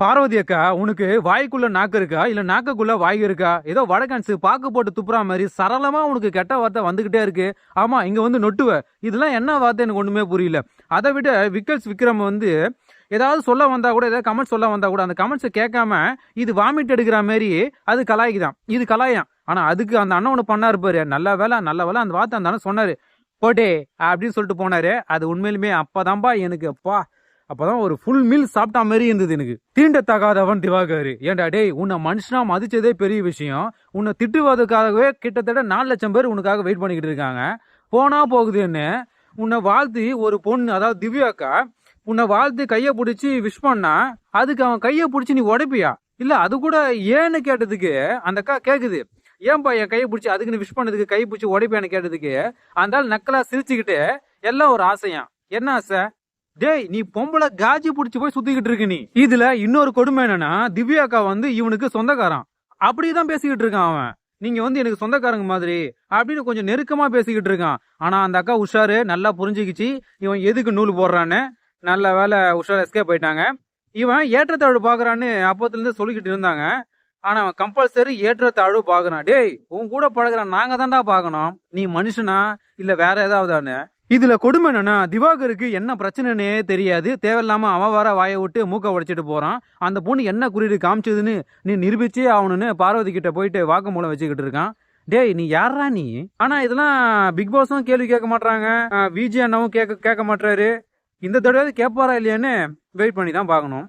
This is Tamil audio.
பார்வதி அக்கா உனக்கு வாய்க்குள்ள நாக்கு இருக்கா? இல்ல நாக்குக்குள்ள வாய் இருக்கா? ஏதோ வடகன்ஸ் பாக்கு போட்டு துப்புறா மாதிரி சரளமா உனக்கு கெட்ட வார்த்தை வந்துகிட்டே இருக்கு. ஆமா இங்க வந்து நொட்டுவ. இதெல்லாம் என்ன வார்த்தை எனக்கு ஒண்ணுமே புரியல. அதை விட விக்கல்ஸ் விக்ரம் வந்து ஏதாவது சொல்ல வந்தா கூட ஏதாவது கமெண்ட் சொல்ல வந்தா கூட அந்த கமெண்ட்ஸை கேட்காம இது வாமிட் எடுக்கிற மாதிரி அது கலாய்க்குதான். இது கலாயம். ஆனா அதுக்கு அந்த அண்ணன் ஒன்று பண்ணா இருப்பாரு நல்ல வேலை நல்ல வேலை அந்த வார்த்தை அந்த அண்ணன் சொன்னாரு. போட்டே அப்படின்னு சொல்லிட்டு போனாரு. அது உண்மையிலுமே அப்பதான்பா எனக்கு. அப்பா அப்பதான் ஒரு ஃபுல் மீல் சாப்பிட்டா மாதிரி இருந்தது எனக்கு. தீண்ட தகாதவன் திவாகர். ஏன்டா டேய் உன்னை மனுஷனா மதிச்சதே பெரிய விஷயம். உன்னை திட்டுவதற்காகவே கிட்டத்தட்ட நாலு லட்சம் பேர் உனக்காக வெயிட் பண்ணிக்கிட்டு இருக்காங்க. போனா போகுதுன்னு உன்னை வாழ்த்து ஒரு பொண்ணு அதாவது திவ்யாக்கா உன்னை வாழ்த்து கையை பிடிச்சி விஷ் பண்ணா அதுக்கு அவன் கையை பிடிச்சி நீ உடைப்பியா? இல்ல அது கூட ஏன்னு கேட்டதுக்கு அந்த அக்கா கேக்குது. ஏன்பா என் கையை பிடிச்சி அதுக்கு நீ விஷ் பண்ணதுக்கு கை பிடிச்சி உடைப்பியான்னு கேட்டதுக்கு அந்த நக்கலாக நக்கலா சிரிச்சுக்கிட்டு எல்லாம் ஒரு ஆசையா என்ன ஆசை? டேய் நீ பொம்பளை காஜி புடிச்சு போய் சுத்திக்கிட்டு இருக்க நீ. இதுல இன்னொரு கொடுமை என்னன்னா திவ்யாக்கா வந்து இவனுக்கு சொந்தக்காரன் அப்படிதான் பேசிக்கிட்டு இருக்கான் அவன். நீங்க வந்து எனக்கு சொந்தக்காரங்க மாதிரி அப்படின்னு கொஞ்சம் நெருக்கமா பேசிக்கிட்டு இருக்கான். ஆனா அந்த அக்கா உஷாரு நல்லா புரிஞ்சுக்கிச்சு. இவன் எதுக்கு நூல் போடுறான்னு. நல்ல வேலை உஷார் எஸ்கேப் போயிட்டாங்க இவன் ஏற்றத்தாழ்வு பாக்குறான்னு அப்பத்துல இருந்து சொல்லிக்கிட்டு இருந்தாங்க. ஆனா அவன் கம்பல்சரி ஏற்றத்தாழ்வு பாக்குறான். டேய் உன் கூட பழகுறான் நாங்க தான்டா பாக்கணும். நீ மனுஷனா? இல்ல வேற ஏதாவதான்னு? இதுல கொடுமை என்னன்னா திவாகருக்கு என்ன பிரச்சனைனே தெரியாது. தேவையில்லாம அவன் வர வாயை விட்டு மூக்க உடைச்சிட்டு போறான். அந்த பொண்ணு என்ன குறியீடு காமிச்சதுன்னு நீ நிரூபிச்சே ஆகணும்னு பார்வதி கிட்ட போயிட்டு வாக்குமூலம் வச்சுக்கிட்டு இருக்கான். டேய் நீ யாரா நீ? ஆனா இதெல்லாம் பிக் பாஸும் கேள்வி கேட்க மாட்டாங்க விஜய் அண்ணாவும் கேட்க கேட்க மாட்டாரு இந்த தடவை கேட்பாரா இல்லையான்னு வெயிட் பண்ணி தான் பார்க்கணும்.